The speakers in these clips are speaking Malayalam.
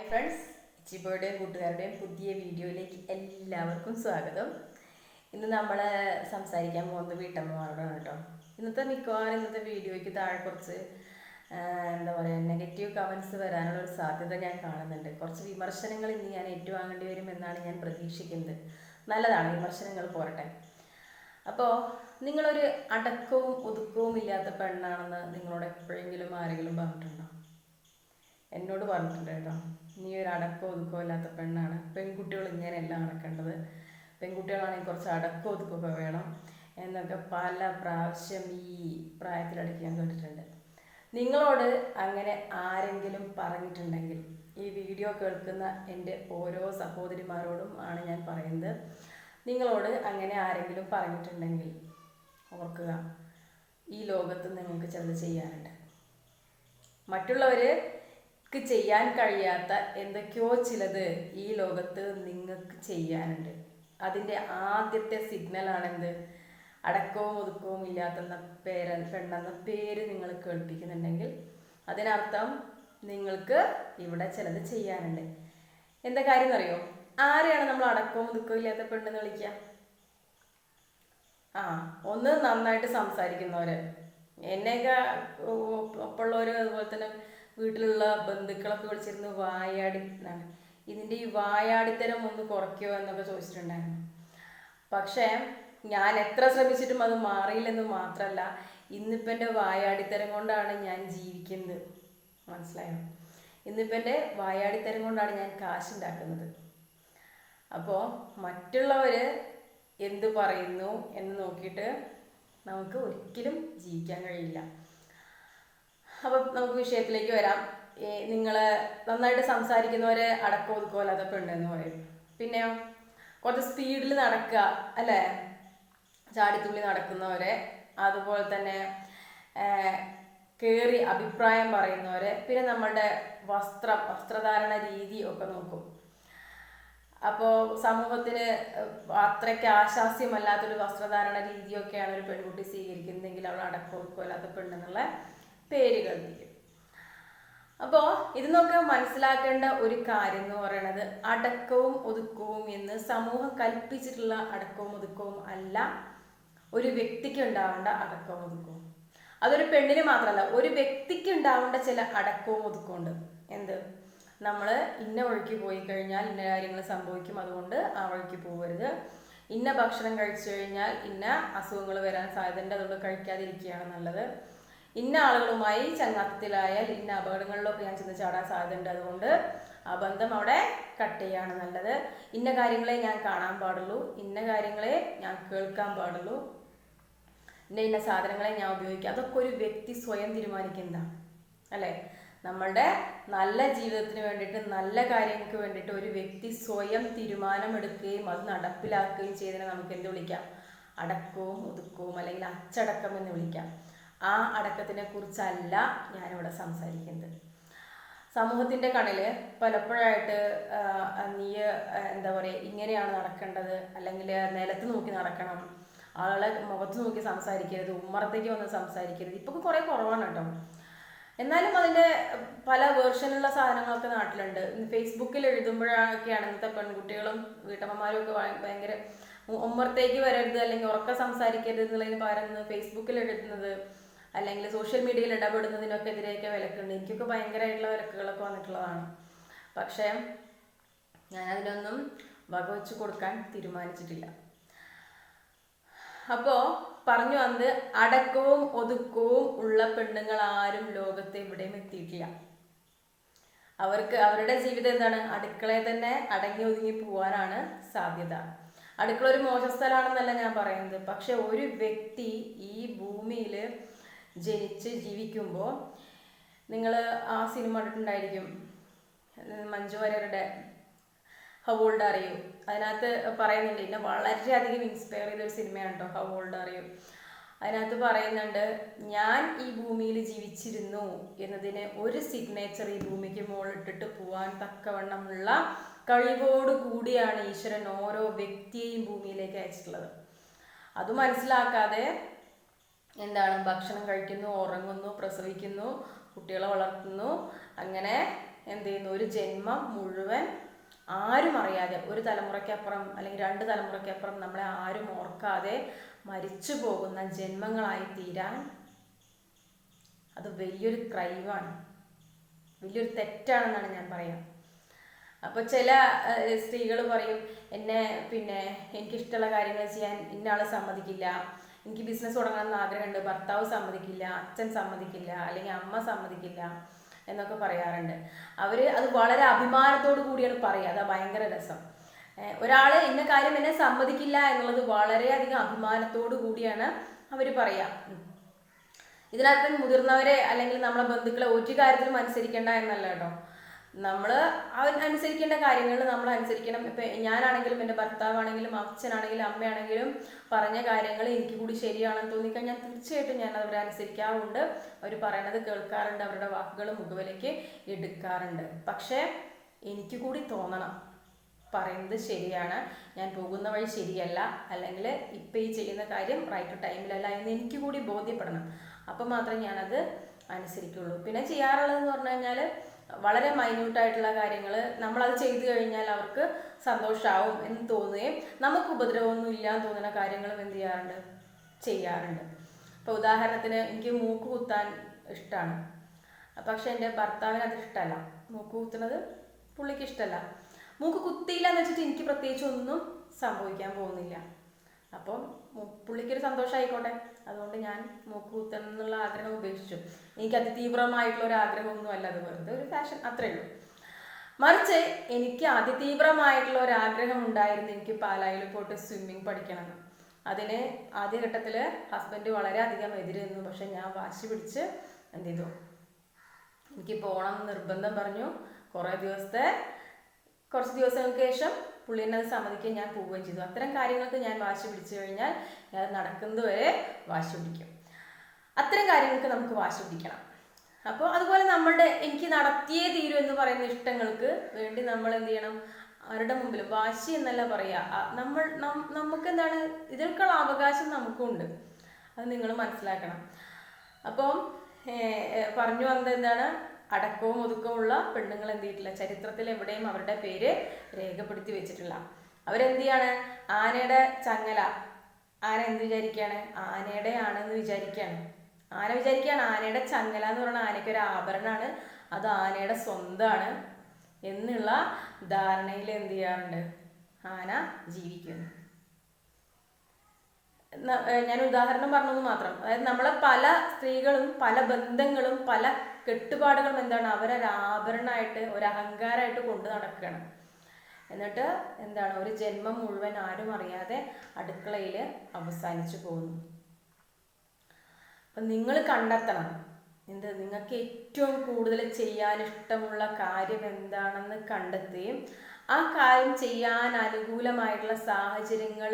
ഹായ് ഫ്രണ്ട്സ് ചിബോയുടെയും കൂട്ടുകാരുടെയും പുതിയ വീഡിയോയിലേക്ക് എല്ലാവർക്കും സ്വാഗതം. ഇന്ന് നമ്മൾ സംസാരിക്കാൻ പോകുന്നത് വീട്ടമ്മമാരോടാണ് കേട്ടോ. ഇന്നത്തെ മിക്കവാറും ഇന്നത്തെ വീഡിയോയ്ക്ക് താഴെ കുറച്ച് എന്താ പറയുക നെഗറ്റീവ് കമൻസ് വരാനുള്ള ഒരു സാധ്യത ഞാൻ കാണുന്നുണ്ട്. കുറച്ച് വിമർശനങ്ങൾ ഇന്ന് ഞാൻ ഏറ്റുവാങ്ങേണ്ടി വരുമെന്നാണ് ഞാൻ പ്രതീക്ഷിക്കുന്നത്. നല്ലതാണ് വിമർശനങ്ങൾ പോരട്ടെ. അപ്പോൾ നിങ്ങളൊരു അടക്കവും ഒതുക്കവും ഇല്ലാത്ത പെണ്ണാണെന്ന് നിങ്ങളോട് എപ്പോഴെങ്കിലും ആരെങ്കിലും പറഞ്ഞിട്ടുണ്ടോ? എന്നോട് പറഞ്ഞിട്ടുണ്ട് കേട്ടോ? നീ ഒരു അടക്കം ഒതുക്കം ഇല്ലാത്ത പെണ്ണാണ്. പെൺകുട്ടികൾ ഇങ്ങനെയല്ല നടക്കേണ്ടത്. പെൺകുട്ടികളാണെങ്കിൽ കുറച്ച് അടക്കം ഒതുക്കൊക്കെ വേണം എന്നൊക്കെ പല പ്രാവശ്യം ഈ പ്രായത്തിലടക്കി ഞാൻ കേട്ടിട്ടുണ്ട്. നിങ്ങളോട് അങ്ങനെ ആരെങ്കിലും പറഞ്ഞിട്ടുണ്ടെങ്കിൽ ഈ വീഡിയോ കേൾക്കുന്ന എന്റെ ഓരോ സഹോദരിമാരോടും ആണ് ഞാൻ പറയുന്നത്. നിങ്ങളോട് അങ്ങനെ ആരെങ്കിലും പറഞ്ഞിട്ടുണ്ടെങ്കിൽ ഓർക്കുക ഈ ലോകത്ത് നിങ്ങൾക്ക് ചിലത് ചെയ്യാനുണ്ട്. മറ്റുള്ളവർക്ക് ചെയ്യാൻ കഴിയാത്ത എന്തൊക്കെയോ ചിലത് ഈ ലോകത്ത് നിങ്ങൾക്ക് ചെയ്യാനുണ്ട്. അതിന്റെ ആദ്യത്തെ സിഗ്നലാണെന്ത് അടക്കവും ഒതുക്കവും ഇല്ലാത്തെന്ന പേര് പെണ്ണെന്ന പേര് നിങ്ങൾ കേൾപ്പിക്കുന്നുണ്ടെങ്കിൽ അതിനർത്ഥം നിങ്ങൾക്ക് ഇവിടെ ചിലത് ചെയ്യാനുണ്ട്. എന്താ കാര്യം എന്നറിയോ? ആരെയാണ് നമ്മൾ അടക്കവും ഒതുക്കവും ഇല്ലാത്ത പെണ്ണെന്ന് വിളിക്കുക? ആ ഒന്ന് നന്നായിട്ട് സംസാരിക്കുന്നവര്. എന്നെയൊക്കെ ഒപ്പമുള്ളവര് അതുപോലെ തന്നെ വീട്ടിലുള്ള ബന്ധുക്കളൊക്കെ വിളിച്ചിരുന്ന് വായാടി എന്നാണ്. ഇതിന്റെ ഈ വായാടിത്തരം ഒന്ന് കുറയ്ക്കോ എന്നൊക്കെ ചോദിച്ചിട്ടുണ്ടായിരുന്നു. പക്ഷേ ഞാൻ എത്ര ശ്രമിച്ചിട്ടും അത് മാറിയില്ലെന്ന് മാത്രമല്ല ഇന്നിപ്പോൾ എന്റെ വായാടിത്തരം കൊണ്ടാണ് ഞാൻ ജീവിക്കുന്നത്. മനസ്സിലായോ? ഇന്നിപ്പോൾ എന്റെ വായാടിത്തരം കൊണ്ടാണ് ഞാൻ കാശുണ്ടാക്കുന്നത്. അപ്പോൾ മറ്റുള്ളവർ എന്ത് പറയുന്നു എന്ന് നോക്കിയിട്ട് നമുക്ക് ഒരിക്കലും ജീവിക്കാൻ കഴിയില്ല. അപ്പം നമുക്ക് വിഷയത്തിലേക്ക് വരാം. നിങ്ങൾ നന്നായിട്ട് സംസാരിക്കുന്നവരെ അടക്കം ഒതുക്കമല്ലാതെ പെണ്ണെന്ന് പറയും. പിന്നെയോ? കുറച്ച് സ്പീഡിൽ നടക്കുക അല്ലേ? ചാടിത്തുള്ളി നടക്കുന്നവരെ അതുപോലെ തന്നെ കയറി അഭിപ്രായം പറയുന്നവരെ പിന്നെ നമ്മളുടെ വസ്ത്രം വസ്ത്രധാരണ രീതി ഒക്കെ നോക്കും. അപ്പോൾ സമൂഹത്തിന് അത്രയ്ക്ക് ആശാസ്യമല്ലാത്തൊരു വസ്ത്രധാരണ രീതിയൊക്കെയാണ് ഒരു പെൺകുട്ടി സ്വീകരിക്കുന്നതെങ്കിൽ അവൾ അടക്കമൊതുക്കമില്ലാത്ത പെണ്ണെന്നുള്ള പേര് കൽപ്പിക്കും അപ്പോൾ ഇതിന്നൊക്കെ മനസ്സിലാക്കേണ്ട ഒരു കാര്യം എന്ന് പറയുന്നത് അടക്കവും ഒതുക്കവും എന്ന് സമൂഹം കൽപ്പിച്ചിട്ടുള്ള അടക്കവും ഒതുക്കവും അല്ല ഒരു വ്യക്തിക്ക് ഉണ്ടാവേണ്ട അടക്കവും ഒതുക്കവും. അതൊരു പെണ്ണിന് മാത്രമല്ല ഒരു വ്യക്തിക്ക് ഉണ്ടാവേണ്ട ചില അടക്കവും ഒതുക്കവും ഉണ്ട് എന്ത്? നമ്മൾ ഇന്ന വഴിക്ക് പോയി കഴിഞ്ഞാൽ ഇന്ന കാര്യങ്ങൾ സംഭവിക്കും അതുകൊണ്ട് ആ വഴിക്ക് പോകരുത്. ഇന്ന ഭക്ഷണം കഴിച്ചു കഴിഞ്ഞാൽ ഇന്ന അസുഖങ്ങൾ വരാൻ സാധ്യതയുണ്ട് അതുകൊണ്ട് കഴിക്കാതിരിക്കുകയാണ് നല്ലത്. ഇന്ന ആളുകളുമായി ചങ്ങാത്തത്തിലായാൽ ഇന്ന അപകടങ്ങളിലൊക്കെ ഞാൻ ചെന്ന് ചാടാൻ സാധ്യതയുണ്ട്. അതുകൊണ്ട് ആ ബന്ധം അവിടെ കട്ട് ചെയ്യാണ് നല്ലത്. ഇന്ന കാര്യങ്ങളെ ഞാൻ കാണാൻ പാടുള്ളൂ. ഇന്ന കാര്യങ്ങളെ ഞാൻ കേൾക്കാൻ പാടുള്ളൂ. ഇന്ന ഇന്ന സാധനങ്ങളെ ഞാൻ ഉപയോഗിക്കാം. അതൊക്കെ ഒരു വ്യക്തി സ്വയം തീരുമാനിക്കുന്നതാണ്. അല്ലേ? നമ്മളുടെ നല്ല ജീവിതത്തിന് വേണ്ടിയിട്ട് നല്ല കാര്യങ്ങൾക്ക് വേണ്ടിയിട്ട് ഒരു വ്യക്തി സ്വയം തീരുമാനമെടുക്കുകയും അത് നടപ്പിലാക്കുകയും ചെയ്തതിനെ നമുക്ക് എന്ത് വിളിക്കാം? അടക്കവും ഒതുക്കവും അല്ലെങ്കിൽ അച്ചടക്കം എന്ന് വിളിക്കാം. ആ അടക്കത്തിനെ കുറിച്ചല്ല ഞാനിവിടെ സംസാരിക്കുന്നത്. സമൂഹത്തിന്റെ കണ്ണിൽ പലപ്പോഴായിട്ട് നീ എന്താ പറയുക ഇങ്ങനെയാണ് നടക്കേണ്ടത് അല്ലെങ്കിൽ നിലത്ത് നോക്കി നടക്കണം ആളുകളെ മുഖത്ത് നോക്കി സംസാരിക്കരുത് ഉമ്മറത്തേക്ക് വന്ന് സംസാരിക്കരുത് ഇപ്പം കുറേ കുറവാണ് കേട്ടോ. എന്നാലും അതിന്റെ പല വേർഷനുള്ള സാധനങ്ങളൊക്കെ നാട്ടിലുണ്ട്. ഫേസ്ബുക്കിൽ എഴുതുമ്പോഴൊക്കെയാണ് ഇന്നത്തെ പെൺകുട്ടികളും വീട്ടമ്മമാരും ഒക്കെ ഭയങ്കര ഉമ്മറത്തേക്ക് വരരുത് അല്ലെങ്കിൽ ഉറക്കം സംസാരിക്കരുത് എന്നുള്ളതിന് പകരം ഫേസ്ബുക്കിൽ എഴുതുന്നത് അല്ലെങ്കിൽ സോഷ്യൽ മീഡിയയിൽ ഇടപെടുന്നതിനൊക്കെ എതിരെയൊക്കെ വിലക്കുണ്ട്. എനിക്കൊക്കെ ഭയങ്കരമായിട്ടുള്ള വിലക്കുകളൊക്കെ വന്നിട്ടുള്ളതാണ്. പക്ഷേ ഞാൻ അതിനൊന്നും വകവെച്ച് കൊടുക്കാൻ തീരുമാനിച്ചിട്ടില്ല. അപ്പോൾ പറഞ്ഞു വന്ന് അടക്കവും ഒതുക്കവും ഉള്ള പെണ്ണുങ്ങൾ ആരും ലോകത്ത് എവിടെയും എത്തിയിട്ടില്ല. അവർക്ക് അവരുടെ ജീവിതം എന്താണ്? അടുക്കളയിൽ തന്നെ അടങ്ങി ഒതുങ്ങി പോവാനാണ് സാധ്യത. അടുക്കള ഒരു മോശ സ്ഥലമാണെന്നല്ല ഞാൻ പറയുന്നത്. പക്ഷെ ഒരു വ്യക്തി ഈ ഭൂമിയിൽ ജനിച്ച് ജീവിക്കുമ്പോൾ നിങ്ങൾ ആ സിനിമ കണ്ടിട്ടുണ്ടായിരിക്കും. മഞ്ജു വാര്യരുടെ ഹൗ ഓൾഡ് അറിയൂ അതിനകത്ത് പറയുന്നുണ്ട്. എന്നെ വളരെയധികം ഇൻസ്പയർ ചെയ്ത ഒരു സിനിമയാണ് ഹൗ ഓൾഡ് അറിയൂ അതിനകത്ത് പറയുന്നുണ്ട് ഞാൻ ഈ ഭൂമിയിൽ ജീവിച്ചിരുന്നു എന്നതിന് ഒരു സിഗ്നേച്ചർ ഈ ഭൂമിക്ക് മുകളിട്ടിട്ട് പോവാൻ തക്കവണ്ണമുള്ള കഴിവോട് കൂടിയാണ് ഈശ്വരൻ ഓരോ വ്യക്തിയെയും ഭൂമിയിലേക്ക് അയച്ചിട്ടുള്ളത്. അത് മനസ്സിലാക്കാതെ എന്താണ്? ഭക്ഷണം കഴിക്കുന്നു ഉറങ്ങുന്നു പ്രസവിക്കുന്നു കുട്ടികളെ വളർത്തുന്നു. അങ്ങനെ എന്ത് ചെയ്യുന്നു? ഒരു ജന്മം മുഴുവൻ ആരും അറിയാതെ ഒരു തലമുറയ്ക്കപ്പുറം അല്ലെങ്കിൽ രണ്ട് തലമുറയ്ക്കപ്പുറം നമ്മളെ ആരും ഓർക്കാതെ മരിച്ചു പോകുന്ന ജന്മങ്ങളായി തീരാൻ അത് വലിയൊരു ക്രൈവാണ്. വലിയൊരു തെറ്റാണെന്നാണ് ഞാൻ പറയാം അപ്പോൾ ചില സ്ത്രീകൾ പറയും എന്നെ പിന്നെ എനിക്കിഷ്ടമുള്ള കാര്യങ്ങൾ ചെയ്യാൻ ഇന്നയാൾ സമ്മതിക്കില്ല. എനിക്ക് ബിസിനസ് തുടങ്ങണമെന്ന് ആഗ്രഹമുണ്ട്. ഭർത്താവ് സമ്മതിക്കില്ല അച്ഛൻ സമ്മതിക്കില്ല അല്ലെങ്കിൽ അമ്മ സമ്മതിക്കില്ല എന്നൊക്കെ പറയാറുണ്ട്. അവർ അത് വളരെ അഭിമാനത്തോടു കൂടിയാണ് പറയുക. അതാ ഭയങ്കര രസം. ഒരാൾ ഇന്ന കാര്യം എന്നെ സമ്മതിക്കില്ല എന്നുള്ളത് വളരെയധികം അഭിമാനത്തോടു കൂടിയാണ് അവർ പറയുക. ഇതിനകത്ത് മുതിർന്നവരെ അല്ലെങ്കിൽ നമ്മളെ ബന്ധുക്കളെ ഒരു കാര്യത്തിലും അനുസരിക്കേണ്ട എന്നല്ല കേട്ടോ. നമ്മൾ അനുസരിക്കേണ്ട കാര്യങ്ങൾ നമ്മൾ അനുസരിക്കണം. ഇപ്പം ഞാനാണെങ്കിലും എന്റെ ഭർത്താവാണെങ്കിലും അച്ഛനാണെങ്കിലും അമ്മയാണെങ്കിലും പറഞ്ഞ കാര്യങ്ങൾ എനിക്ക് കൂടി ശരിയാണെന്ന് തോന്നിക്കഴിഞ്ഞാൽ തീർച്ചയായിട്ടും ഞാൻ അവരെ അനുസരിക്കാറുണ്ട്. അവർ പറയണത് കേൾക്കാറുണ്ട്. അവരുടെ വാക്കുകൾ മുഖവിലേക്ക് എടുക്കാറുണ്ട്. പക്ഷേ എനിക്ക് കൂടി തോന്നണം. പറയുന്നത് ശരിയാണ്. ഞാൻ പോകുന്ന വഴി ശരിയല്ല. അല്ലെങ്കിൽ ഇപ്പം ഈ ചെയ്യുന്ന കാര്യം റൈറ്റ് ടൈമിലല്ല എന്ന് എനിക്ക് കൂടി ബോധ്യപ്പെടണം. അപ്പം മാത്രമേ ഞാനത് അനുസരിക്കുള്ളൂ. പിന്നെ ചെയ്യാറുള്ളതെന്ന് പറഞ്ഞു കഴിഞ്ഞാൽ വളരെ മൈന്യൂട്ടായിട്ടുള്ള കാര്യങ്ങൾ നമ്മളത് ചെയ്തു കഴിഞ്ഞാൽ അവർക്ക് സന്തോഷമാവും എന്ന് തോന്നുകയും നമുക്ക് ഉപദ്രവമൊന്നും ഇല്ല എന്ന് തോന്നുന്ന കാര്യങ്ങളും എന്ത് ചെയ്യാറുണ്ട്? ചെയ്യാറുണ്ട്. ഇപ്പോൾ ഉദാഹരണത്തിന് എനിക്ക് മൂക്ക് കുത്താൻ ഇഷ്ടമാണ് പക്ഷെ എന്റെ ഭർത്താവിന് അത് ഇഷ്ടമല്ല മൂക്ക് കുത്തുന്നത് പുള്ളിക്ക് ഇഷ്ടമല്ല മൂക്ക് കുത്തിയില്ല എന്ന് വെച്ചിട്ട് എനിക്ക് പ്രത്യേകിച്ച് ഒന്നും സംഭവിക്കാൻ പോകുന്നില്ല. അപ്പം പുള്ളിക്കൊരു സന്തോഷമായിക്കോട്ടെ അതുകൊണ്ട് ഞാൻ മൂക്ക് കുത്തണം എന്നുള്ള ആഗ്രഹം ഉപേക്ഷിച്ചു. എനിക്ക് അതിതീവ്രമായിട്ടുള്ള ഒരു ആഗ്രഹമൊന്നും അല്ല അത് വെറുതെ ഒരു ഫാഷൻ അത്രേ ഉള്ളൂ. മറിച്ച് എനിക്ക് അതിതീവ്രമായിട്ടുള്ള ഒരു ആഗ്രഹം ഉണ്ടായിരുന്നു എനിക്ക് പാലായിൽ പോയിട്ട് സ്വിമ്മിങ് പഠിക്കണം അതിന് ആദ്യഘട്ടത്തിൽ ഹസ്ബൻഡ് വളരെ അധികം എതിരുന്നു പക്ഷെ ഞാൻ വാശി പിടിച്ച് എന്ത് ചെയ്തു? എനിക്ക് പോകണം നിർബന്ധം പറഞ്ഞു. കുറേ ദിവസത്തെ കുറച്ച് ദിവസങ്ങൾക്ക് ശേഷം പുള്ളിനെ അത് സമ്മതിക്കാൻ ഞാൻ പോവുകയും ചെയ്തു. അത്തരം കാര്യങ്ങൾക്ക് ഞാൻ വാശി പിടിച്ചു കഴിഞ്ഞാൽ ഞാൻ നടക്കുന്നത് വരെ വാശി പിടിക്കും. അത്തരം കാര്യങ്ങൾക്ക് നമുക്ക് വാശി പിടിക്കണം. അപ്പോൾ അതുപോലെ നമ്മളുടെ എനിക്ക് നടത്തിയേ തീരൂ എന്ന് പറയുന്ന ഇഷ്ടങ്ങൾക്ക് വേണ്ടി നമ്മൾ എന്ത് ചെയ്യണം? അവരുടെ മുമ്പിൽ വാശി എന്നല്ല പറയുക. നമ്മൾ നമുക്ക് എന്താണ് ഇതിനൊക്കെയുള്ള അവകാശം നമുക്കുണ്ട്. അത് നിങ്ങൾ മനസ്സിലാക്കണം. അപ്പം പറഞ്ഞു വന്നത് എന്താണ്? അടക്കവും ഒതുക്കവുമുള്ള പെണ്ണുങ്ങൾ എന്ത് ചെയ്തിട്ടില്ല ചരിത്രത്തിൽ എവിടെയും അവരുടെ പേര് രേഖപ്പെടുത്തി വെച്ചിട്ടില്ല. അവരെന്ത് ചെയ്യാണ് ആനയുടെ ചങ്ങല. ആന എന്ത് വിചാരിക്കുകയാണ് ആനയുടെ ആണെന്ന് വിചാരിക്കുകയാണ് ആന വിചാരിക്കുകയാണ് ആനയുടെ ചങ്ങല എന്ന് പറയുന്ന ആനയ്ക്ക് ഒരു ആഭരണമാണ് അത് ആനയുടെ സ്വന്തമാണ് എന്നുള്ള ധാരണയിൽ എന്ത് ചെയ്യാറുണ്ട്? ആന ജീവിക്കുന്നു. ഞാൻ ഉദാഹരണം പറഞ്ഞത് മാത്രം. അതായത് നമ്മളെ പല സ്ത്രീകളും പല ബന്ധങ്ങളും പല കെട്ടുപാടുകളും എന്താണ് അവരൊരു ആഭരണമായിട്ട് ഒരു അഹങ്കാരമായിട്ട് കൊണ്ടു നടക്കുകയാണ് എന്നിട്ട് എന്താണ് ഒരു ജന്മം മുഴുവൻ ആരും അറിയാതെ അടുക്കളയിൽ അവസാനിച്ചു പോകുന്നു. അപ്പം നിങ്ങൾ കണ്ടെത്തണം. എന്ത്? നിങ്ങൾക്ക് ഏറ്റവും കൂടുതൽ ചെയ്യാൻ ഇഷ്ടമുള്ള കാര്യം എന്താണെന്ന് കണ്ടെത്തുകയും ആ കാര്യം ചെയ്യാൻ അനുകൂലമായിട്ടുള്ള സാഹചര്യങ്ങൾ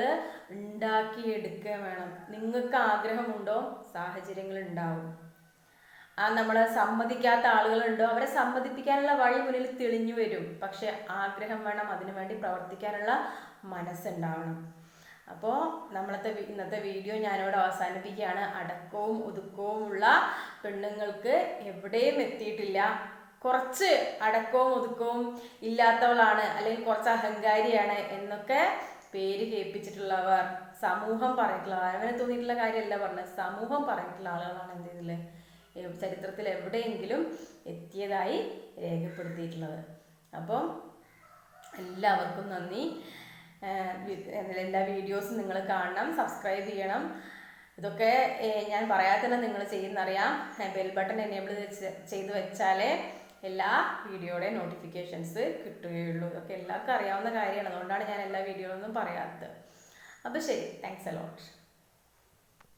ഉണ്ടാക്കിയെടുക്കുക വേണം. നിങ്ങൾക്ക് ആഗ്രഹമുണ്ടോ? സാഹചര്യങ്ങൾ ഉണ്ടാവും. ആ നമ്മളെ സമ്മതിക്കാത്ത ആളുകളുണ്ടോ? അവരെ സമ്മതിപ്പിക്കാനുള്ള വഴി മുന്നിൽ തെളിഞ്ഞു വരും. പക്ഷെ ആഗ്രഹം വേണം അതിനു വേണ്ടി പ്രവർത്തിക്കാനുള്ള മനസ്സുണ്ടാവണം. അപ്പോൾ നമ്മളത്തെ ഇന്നത്തെ വീഡിയോ ഞാനിവിടെ അവസാനിപ്പിക്കുകയാണ്. അടക്കവും ഒതുക്കവും ഉള്ള പെണ്ണുങ്ങൾക്ക് എവിടെയും എത്തിയിട്ടില്ല. കുറച്ച് അടക്കവും ഒതുക്കവും ഇല്ലാത്തവളാണ് അല്ലെങ്കിൽ കുറച്ച് അഹങ്കാരിയാണ് എന്നൊക്കെ പേര് കേൾപ്പിച്ചിട്ടുള്ളവർ സമൂഹം പറഞ്ഞിട്ടുള്ള അവനെ തോന്നിയിട്ടുള്ള കാര്യമല്ല പറഞ്ഞത്. സമൂഹം പറഞ്ഞിട്ടുള്ള ആളുകളാണ് എന്ത് ചെയ്തില്ലേ ചരിത്രത്തിൽ എവിടെയെങ്കിലും എത്തിയതായി രേഖപ്പെടുത്തിയിട്ടുള്ളത്. അപ്പം എല്ലാവർക്കും നന്ദി. എല്ലാ വീഡിയോസും നിങ്ങൾ കാണണം സബ്സ്ക്രൈബ് ചെയ്യണം. ഇതൊക്കെ ഞാൻ പറയാത്തന്നെ നിങ്ങൾ ചെയ്യുന്നറിയാം. ബെൽ ബട്ടൺ എനേബിൾ ചെയ്ത് വെച്ചാലേ എല്ലാ വീഡിയോയുടെ നോട്ടിഫിക്കേഷൻസ് കിട്ടുകയുള്ളൂ. ഇതൊക്കെ എല്ലാവർക്കും അറിയാവുന്ന കാര്യമാണ്. അതുകൊണ്ടാണ് ഞാൻ എല്ലാ വീഡിയോകളൊന്നും പറയാത്തത്. അപ്പോൾ ശരി താങ്ക്സ് അലോട്ട്